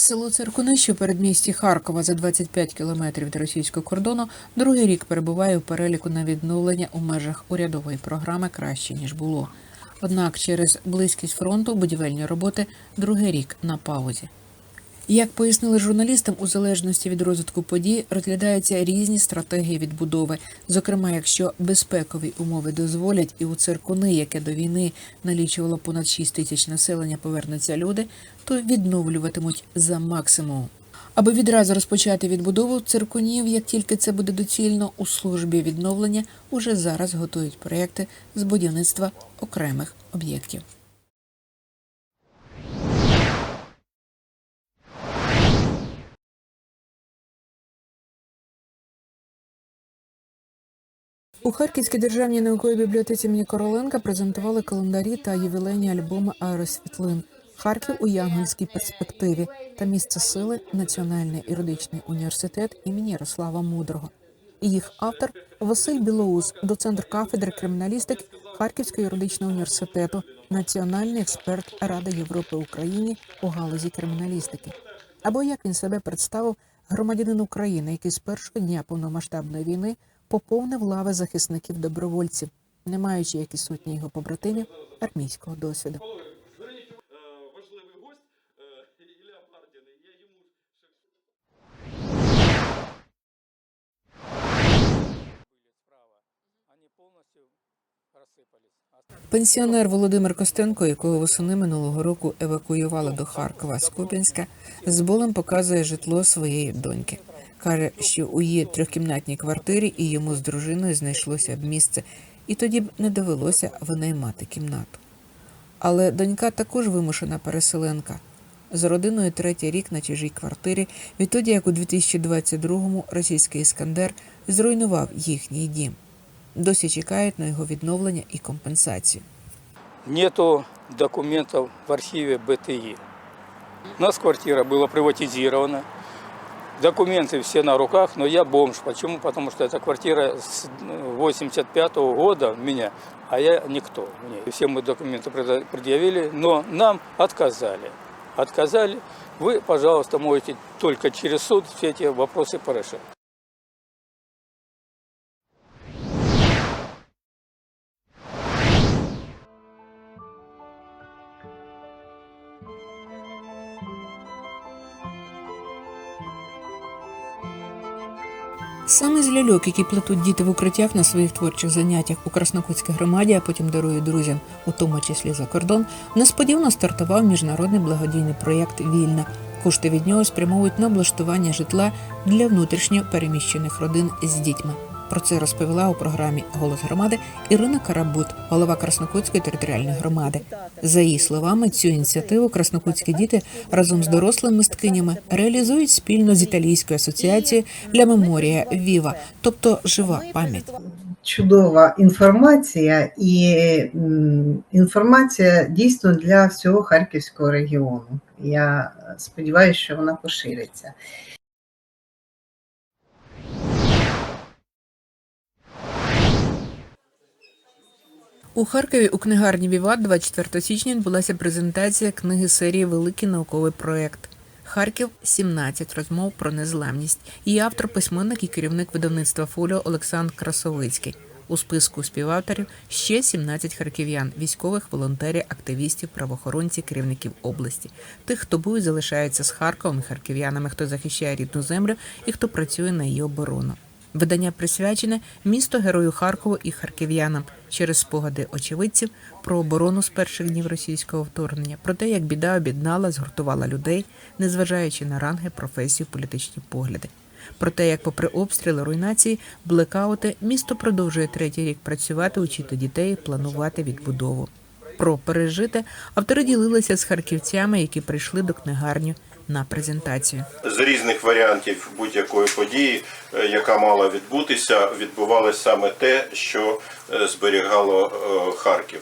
Село Циркуни, що передмісті Харкова за 25 кілометрів від російського кордону, другий рік перебуває у переліку на відновлення у межах урядової програми краще ніж було. Однак через близькість фронту будівельні роботи другий рік на паузі. Як пояснили журналістам, у залежності від розвитку подій розглядаються різні стратегії відбудови. Зокрема, якщо безпекові умови дозволять, і у циркуни, яке до війни налічувало понад 6 тисяч населення, повернуться люди, то відновлюватимуть за максимум. Аби відразу розпочати відбудову циркунів, як тільки це буде доцільно, у службі відновлення уже зараз готують проекти з будівництва окремих об'єктів. У Харківській державній науковій бібліотеці імені Короленка презентували календарі та ювілейні альбоми аеросвітлин Харків у Янгольській перспективі та місце сили Національний юридичний університет імені Ярослава Мудрого. Їх автор Василь Білоус, доцент кафедри криміналістики Харківського юридичного університету, національний експерт Ради Європи Україні у галузі криміналістики. Або як він себе представив, громадянин України, який з першого дня повномасштабної війни поповнив лави захисників добровольців, не маючи, як і сотні його побратимів, армійського досвіду. Пенсіонер Володимир Костенко, якого восени минулого року евакуювали до Харкова з Куп'янська, з болем показує житло своєї доньки. Каже, що у її трьохкімнатній квартирі і йому з дружиною знайшлося б місце, і тоді б не довелося винаймати кімнату. Але донька також вимушена переселенка. З родиною третій рік на чужій квартирі, відтоді як у 2022-му російський іскандер зруйнував їхній дім. Досі чекають на його відновлення і компенсацію. Нету документов в архиве БТИ. У нас квартира была приватизирована Документы все на руках, но я бомж. Почему? Потому что эта квартира с 85 года у меня, а я никто. Мне. Все мы документы преда- предъявили, но нам отказали. Отказали. Вы, пожалуйста, можете только через суд все эти вопросы порешать. Саме з ляльок, які плетуть діти в укриттях на своїх творчих заняттях у Краснокутській громаді, а потім дарують друзям, у тому числі за кордон, несподівано стартував міжнародний благодійний проєкт Вільна. Кошти від нього спрямовують на облаштування житла для внутрішньо переміщених родин з дітьми. Про це розповіла у програмі Голос громади Ірина Карабут, голова Краснокутської територіальної громади. За її словами, цю ініціативу краснокутські діти разом з дорослими мисткинями реалізують спільно з італійською асоціацією для меморія Віва, тобто жива пам'ять. чудова інформація, і інформація дійсно для всього Харківського регіону. Я сподіваюся, що вона пошириться. У Харкові у книгарні Віват 24 січня відбулася презентація книги серії Великий науковий проєкт. Харків 17 розмов про незламність. Її автор, письменник і керівник видавництва Фоліо Олександр Красовицький. У списку співавторів ще 17 харків'ян, військових, волонтерів, активістів, правоохоронців, керівників області, тих, хто був і залишається з Харковом і харків'янами, хто захищає рідну землю і хто працює на її оборону. Видання присвячене місто герою Харкову і харків'янам через спогади очевидців про оборону з перших днів російського вторгнення, про те, як біда об'єднала, згуртувала людей, незважаючи на ранги, професію, політичні погляди. Про те, як, попри обстріли, руйнації, блекаути, місто продовжує третій рік працювати, учити дітей, планувати відбудову. Про пережите автори ділилися з харківцями, які прийшли до книгарні на презентацію. з різних варіантів будь-якої події, е, яка мала відбутися, відбувалося саме те, що е, зберігало е, Харків.